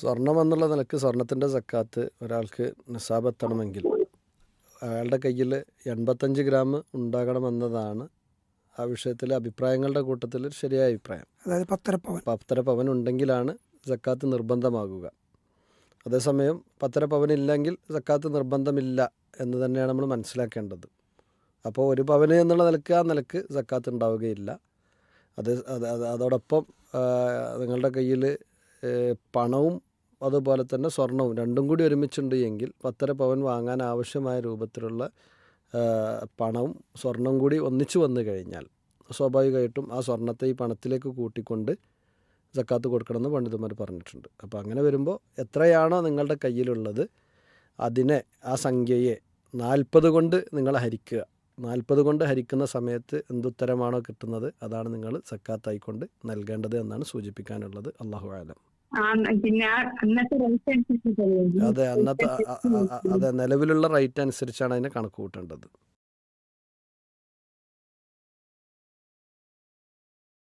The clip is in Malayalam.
സ്വർണം എന്നുള്ള നിലയ്ക്ക് സ്വർണത്തിന്റെ സക്കാത്ത് ഒരാൾക്ക് നിസാബ് എത്തണമെങ്കിൽ അയാളുടെ കയ്യിൽ എൺപത്തഞ്ച് ഗ്രാം ഉണ്ടാകണമെന്നതാണ് ആ വിഷയത്തിലെ അഭിപ്രായങ്ങളുടെ കൂട്ടത്തിൽ ശരിയായ അഭിപ്രായം. അതായത് പത്തര പവൻ. പത്തര പവൻ ഉണ്ടെങ്കിലാണ് സക്കാത്ത് നിർബന്ധമാകുക. അതേസമയം പത്തര പവൻ ഇല്ലെങ്കിൽ സക്കാത്ത് നിർബന്ധമില്ല എന്ന് തന്നെയാണ് നമ്മൾ മനസ്സിലാക്കേണ്ടത്. അപ്പോൾ ഒരു പവന് എന്നുള്ള നിലയ്ക്ക് ആ നിലയ്ക്ക് സക്കാത്ത് ഉണ്ടാവുകയില്ല. അത് അതോടൊപ്പം നിങ്ങളുടെ കയ്യിൽ പണവും അതുപോലെ തന്നെ സ്വർണവും രണ്ടും കൂടി ഒരുമിച്ചുണ്ട് എങ്കിൽ പത്തര പവൻ വാങ്ങാൻ ആവശ്യമായ രൂപത്തിലുള്ള പണവും സ്വർണം കൂടി ഒന്നിച്ചു വന്നു കഴിഞ്ഞാൽ സ്വാഭാവികമായിട്ടും ആ സ്വർണത്തെ ഈ പണത്തിലേക്ക് കൂട്ടിക്കൊണ്ട് ജക്കാത്ത് കൊടുക്കണമെന്ന് പണ്ഡിതന്മാർ പറഞ്ഞിട്ടുണ്ട്. അപ്പോൾ അങ്ങനെ വരുമ്പോൾ എത്രയാണോ നിങ്ങളുടെ കയ്യിലുള്ളത് അതിനെ ആ സംഖ്യയെ നാൽപ്പത് കൊണ്ട് നിങ്ങൾ ഹരിക്കുക. നാൽപ്പത് കൊണ്ട് ഹരിക്കുന്ന സമയത്ത് എന്തുത്തരമാണോ കിട്ടുന്നത് അതാണ് നിങ്ങൾ സക്കാത്തായിക്കൊണ്ട് നൽകേണ്ടത് എന്നാണ് സൂചിപ്പിക്കാനുള്ളത്. അള്ളാഹു ആലം. അതെ അന്നത്തെ അതെ നിലവിലുള്ള റേറ്റ് അനുസരിച്ചാണ് അതിനെ കണക്ക് കൂട്ടേണ്ടത്.